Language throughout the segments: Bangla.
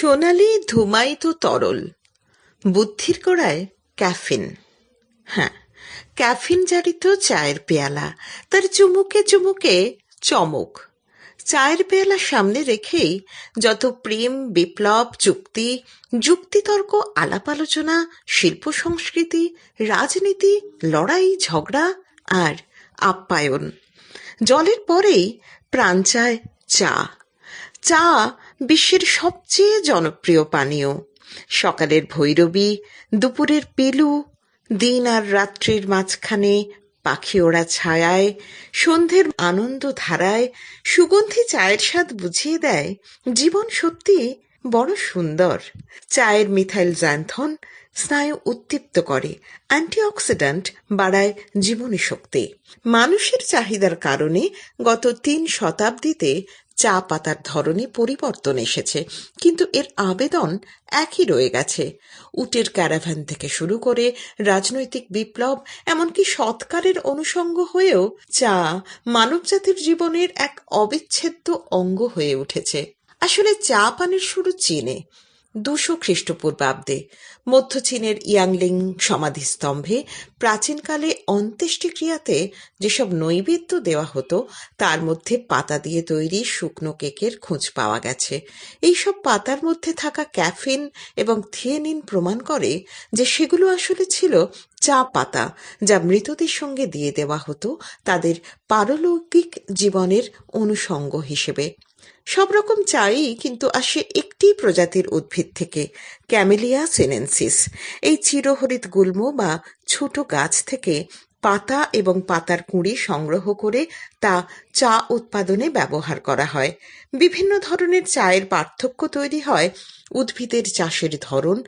সোনালি ধুমায়িত তরল। বুদ্ধির গোড়ায় ক্যাফিন। হ্যাঁ ক্যাফিন জারিত চায়ের পেয়ালা। তার চুমুকে চুমুকে চমক। চায়ের পেয়ালা সামনে রেখেই যত প্রেম, বিপ্লব চুক্তি যুক্তিতর্ক, আলাপ আলোচনা, শিল্প সংস্কৃতি, রাজনীতি, লড়াই, ঝগড়া আর আপ্যায়ন। জলের পরেই প্রাণ চায় চা। চা বিশ্বের সবচেয়ে জনপ্রিয় পানীয়। সকালের ভৈরবী, দুপুরের পেলু, দিন আর রাত্রির মাঝখানে পাখি ওড়া ছায়ায়, সন্ধ্যের আনন্দ ধারায় সুগন্ধি চায়ের স্বাদ বুঝিয়ে দেয়। জীবন সত্যি বড় সুন্দর। চায়ের মিথাইল জ্যান্থন স্নায়ু উদ্দীপ্ত করে অ্যান্টিঅক্সিডেন্ট বাড়ায় জীবনী শক্তি। মানুষের চাহিদার কারণে গত তিন শতাব্দীতে চা পাতার ধরনে পরিবর্তন এসেছে, কিন্তু এর আবেদন একই রয়ে গেছে। উটের ক্যারাভ্যান থেকে শুরু করে রাজনৈতিক বিপ্লব, এমনকি সৎকারের অনুষঙ্গ হয়েও চা মানবজাতির জীবনের এক অবিচ্ছেদ্য অঙ্গ হয়ে উঠেছে। আসলে চা পানের শুরু চীনে। দুশো খ্রিস্টপূর্বাব্দে মধ্য চীনের ইয়াংলিং সমাধিস্তম্ভে প্রাচীনকালে অন্ত্যেষ্টিক্রিয়াতে যেসব নৈবেদ্য দেওয়া হতো, তার মধ্যে পাতা দিয়ে তৈরি শুকনো কেকের খোঁজ পাওয়া গেছে। এইসব পাতার মধ্যে থাকা ক্যাফিন এবং থিয়েনিন প্রমাণ করে যে সেগুলো আসলে ছিল চা পাতা, যা মৃতদের সঙ্গে দিয়ে দেওয়া হতো তাদের পারলৌকিক জীবনের অনুষঙ্গ হিসেবে। সব রকম চাই, কিন্তু আসে একটি প্রজাতির উদ্ভিদ থেকে ক্যামেলিয়া সিনেনসিস এই চিরহরিত গুল্ম বা ছোট গাছ থেকে পাতা এবং পাতার কুঁড়ি সংগ্রহ করে তা চা উৎপাদনে ব্যবহার করা হয়। বিভিন্ন ধরনের চায়ের পার্থক্য তৈরি হয়, উদ্ভিদের চাষের ধরন,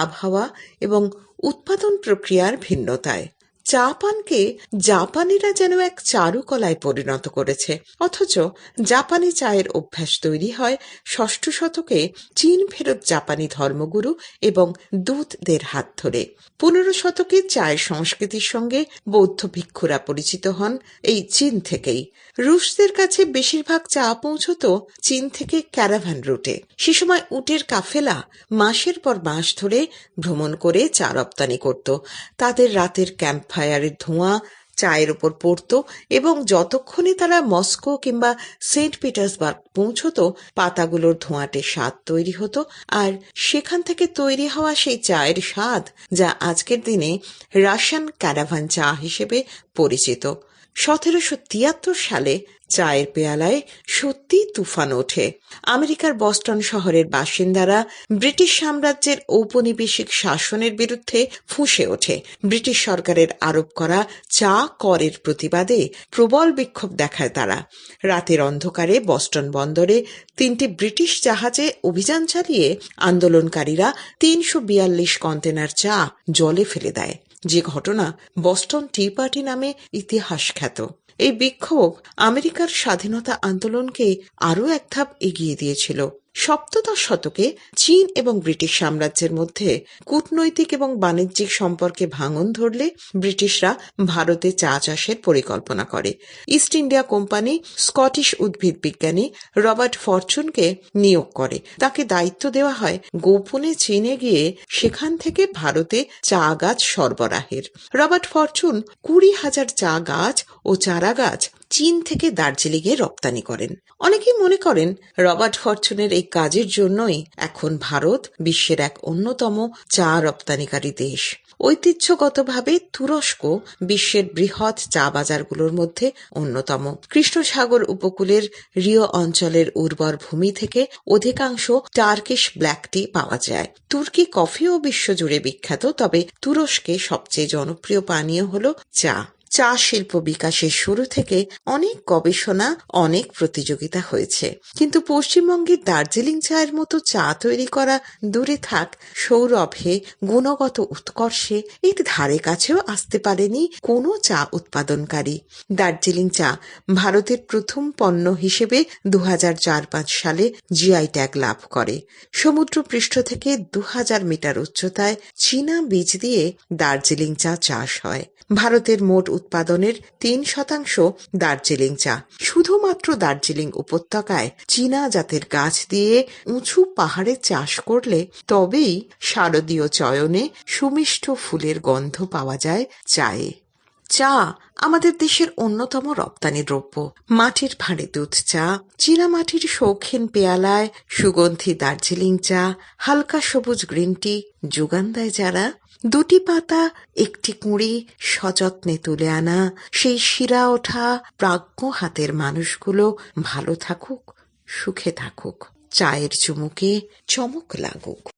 আবহাওয়া এবং উৎপাদন প্রক্রিয়ার ভিন্নতায়। চা পানকে জাপানিরা যেন এক চারুকলায় পরিণত করেছে। অথচ জাপানি চায়ের অভ্যাস তৈরি হয় ষষ্ঠ শতকে চীন ফেরত জাপানি ধর্মগুরু এবং দূতদের হাত ধরে। পনেরো শতকে চায়ের সংস্কৃতির সঙ্গে বৌদ্ধ ভিক্ষুরা পরিচিত হন এই চীন থেকেই। রুশদের কাছে বেশিরভাগ চা পৌঁছত চীন থেকে ক্যারাভান রুটে। সে সময় উটের কাফেলা মাসের পর মাস ধরে ভ্রমণ করে চা রপ্তানি করত। তাদের রাতের ক্যাম্প ফায়ারের ধোঁয়া চায়ের ওপর পড়ত এবং যতক্ষণে তারা মস্কো কিংবা সেন্ট পিটার্সবার্গ পৌঁছত, পাতাগুলোর ধোঁয়াটে স্বাদ তৈরি হতো আর সেখান থেকে তৈরি হওয়া সেই চায়ের স্বাদ যা আজকের দিনে রাশিয়ান ক্যারাভান চা হিসেবে পরিচিত। সতেরোশো তিয়াত্তর সালে চায়ের পেয়ালায় সত্যি তুফান ওঠে। আমেরিকার বস্টন শহরের বাসিন্দারা ব্রিটিশ সাম্রাজ্যের ঔপনিবেশিক শাসনের বিরুদ্ধে ফুঁসে ওঠে। ব্রিটিশ সরকারের আরোপ করা চা করের প্রতিবাদে প্রবল বিক্ষোভ দেখায় তারা। রাতের অন্ধকারে বস্টন বন্দরে তিনটি ব্রিটিশ জাহাজে অভিযান চালিয়ে আন্দোলনকারীরা তিনশো বিয়াল্লিশ কন্টেনার চা জলে ফেলে দেয়। যে ঘটনা বস্টন টি পার্টি নামে ইতিহাস খ্যাত। এই বিক্ষোভ আমেরিকার স্বাধীনতা আন্দোলনকে আরও এক ধাপ এগিয়ে দিয়েছিল। সপ্তদশ শতকে চীন এবং ব্রিটিশ সাম্রাজ্যের মধ্যে কূটনৈতিক এবং বাণিজ্যিক সম্পর্কে ভাঙন ধরলে ব্রিটিশরা ভারতে চা চাষের পরিকল্পনা করে। ইস্ট ইন্ডিয়া কোম্পানি স্কটিশ উদ্ভিদ বিজ্ঞানী রবার্ট ফরচুনকে নিয়োগ করে। তাকে দায়িত্ব দেওয়া হয় গোপনে চীনে গিয়ে সেখান থেকে ভারতে চা গাছ সরবরাহের। রবার্ট ফরচুন কুড়ি হাজার চা গাছ ও চারা গাছ চীন থেকে দার্জিলিংয়ে রপ্তানি করেন। অনেকেই মনে করেন রবার্ট ফরচুনের এই কাজের জন্যই এখন ভারত বিশ্বের এক অন্যতম চা রপ্তানিকারী দেশ। ঐতিহ্যগতভাবে তুরস্ক বিশ্বের বৃহৎ চা বাজারগুলোর মধ্যে অন্যতম। কৃষ্ণসাগর উপকূলের রিও অঞ্চলের উর্বর ভূমি থেকে অধিকাংশ টার্কিশ ব্ল্যাক টি পাওয়া যায়। তুর্কি কফিও বিশ্বজুড়ে বিখ্যাত, তবে তুরস্কে সবচেয়ে জনপ্রিয় পানীয় হল চা। চা শিল্প বিকাশের শুরু থেকে অনেক গবেষণা, অনেক প্রতিযোগিতা হয়েছে। কিন্তু পশ্চিমবঙ্গের দার্জিলিং চায়ের মতো চা তৈরি করা দূরে থাক, সৌরভে গুণগত উৎকর্ষে এর ধারে কাছেও আসতে পারেনি কোনো চা উৎপাদনকারী। দার্জিলিং চা ভারতের প্রথম পণ্য হিসেবে দু হাজার সালে জিআই ট্যাগ লাভ করে। সমুদ্র পৃষ্ঠ থেকে দু হাজার মিটার উচ্চতায় চীনা বীজ দিয়ে দার্জিলিং চা চাষ হয়। ভারতের মোট উৎপাদনের তিন শতাংশ দার্জিলিং চা। শুধুমাত্র দার্জিলিং উপত্যকায় চীনা জাতের গাছ দিয়ে উঁচু পাহাড়ে চাষ করলে তবেই শারদীয় চয়নে সুমিষ্ট ফুলের গন্ধ পাওয়া যায় চায়ে। চা আমাদের দেশের অন্যতম রপ্তানি দ্রব্য। মাটির ভাঁড়ে দুধ চা চীনামাটির শৌখিন পেয়ালায় সুগন্ধি দার্জিলিং চা, হালকা সবুজ গ্রিন টি যোগান দেয় যারা দুটি পাতা, একটি কুঁড়ি সযত্নে তুলে আনা। সেই শিরা ওঠা প্রাজ্ঞ হাতের মানুষগুলো ভালো থাকুক, সুখে থাকুক, চায়ের চুমুকে চমক লাগুক।